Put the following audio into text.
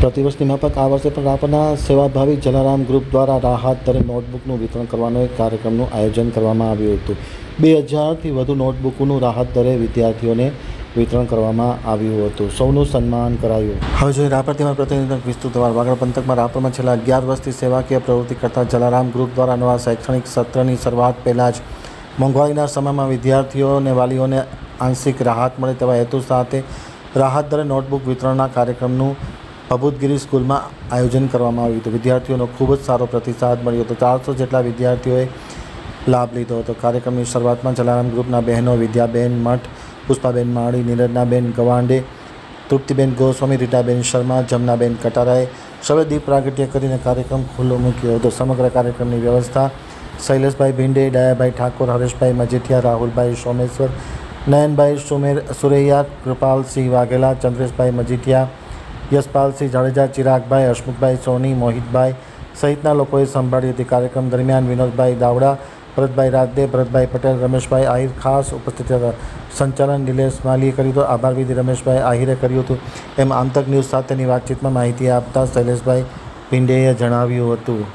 પ્રતિવર્ષની માફક આ વર્ષે પણ રાપરના સેવાભાવી જલારામ ગ્રુપ દ્વારા રાહત દરે નોટબુકનું વિતરણ કરવાનો એક કાર્યક્રમનું આયોજન કરવામાં આવ્યું હતું. બે હજારથી વધુ નોટબુકોનું રાહત દરે વિદ્યાર્થીઓને વિતરણ કરવામાં આવ્યું હતું. સૌનું સન્માન કરાયું. હવે જોઈએ રાપર તેમાં પ્રતિનિધિત્વ વિસ્તૃત વાગડ પંથકમાં રાપરમાં છેલ્લા અગિયાર વર્ષથી સેવાકીય પ્રવૃત્તિ કરતા જલારામ ગ્રુપ દ્વારા નવા શૈક્ષણિક સત્રની શરૂઆત પહેલાં જ મોંઘવારીના સમયમાં વિદ્યાર્થીઓ અને વાલીઓને આંશિક રાહત મળે તેવા હેતુ સાથે રાહત દરે નોટબુક વિતરણના કાર્યક્રમનું ભભૂતગીરી સ્કૂલમાં આયોજન કરવામાં આવ્યું હતું. વિદ્યાર્થીઓનો ખૂબ જ સારો પ્રતિસાદ મળ્યો હતો. ચારસો જેટલા વિદ્યાર્થીઓએ લાભ લીધો હતો. કાર્યક્રમની શરૂઆતમાં જલારામ ગ્રુપના બહેનો વિદ્યાબેન મઠ, પુષ્પાબેન માળી, નીરજનાબેન ગવાંડે, તૃપ્તિબેન ગોસ્વામી, રીટાબેન શર્મા, જમનાબેન કટારાએ સૌએ દીપ પ્રાગટ્ય કરીને કાર્યક્રમ ખુલ્લો મૂક્યો હતો. સમગ્ર કાર્યક્રમની વ્યવસ્થા શૈલેષભાઈ ભીંડે, ડાયાભાઈ ઠાકોર, હરેશભાઈ મજીઠિયા, રાહુલભાઈ સોમેશ્વર, નયનભાઈ સુમેર, સુરૈયા, કૃપાલસિંહ વાઘેલા, ચંદ્રેશભાઈ મજીઠિયા યશપાલસિંહ જાડેજા, ચિરાગભાઈ હસમુખભાઈ સોની, મોહિતભાઈ સહિતના લોકોએ સંભાળી હતી. કાર્યક્રમ દરમિયાન વિનોદભાઈ દાવડા, ભરતભાઈ રાજદે ભરતભાઈ પટેલ, રમેશભાઈ આહિર ખાસ ઉપસ્થિત હતા. સંચાલન નિલેશ માલીએ કર્યું હતું. આભાર વિધિ રમેશભાઈ આહિરે કર્યું હતું. એમ આમતક ન્યૂઝ સાથેની વાતચીતમાં માહિતી આપતા શૈલેષભાઈ પિંડેએ જણાવ્યું હતું.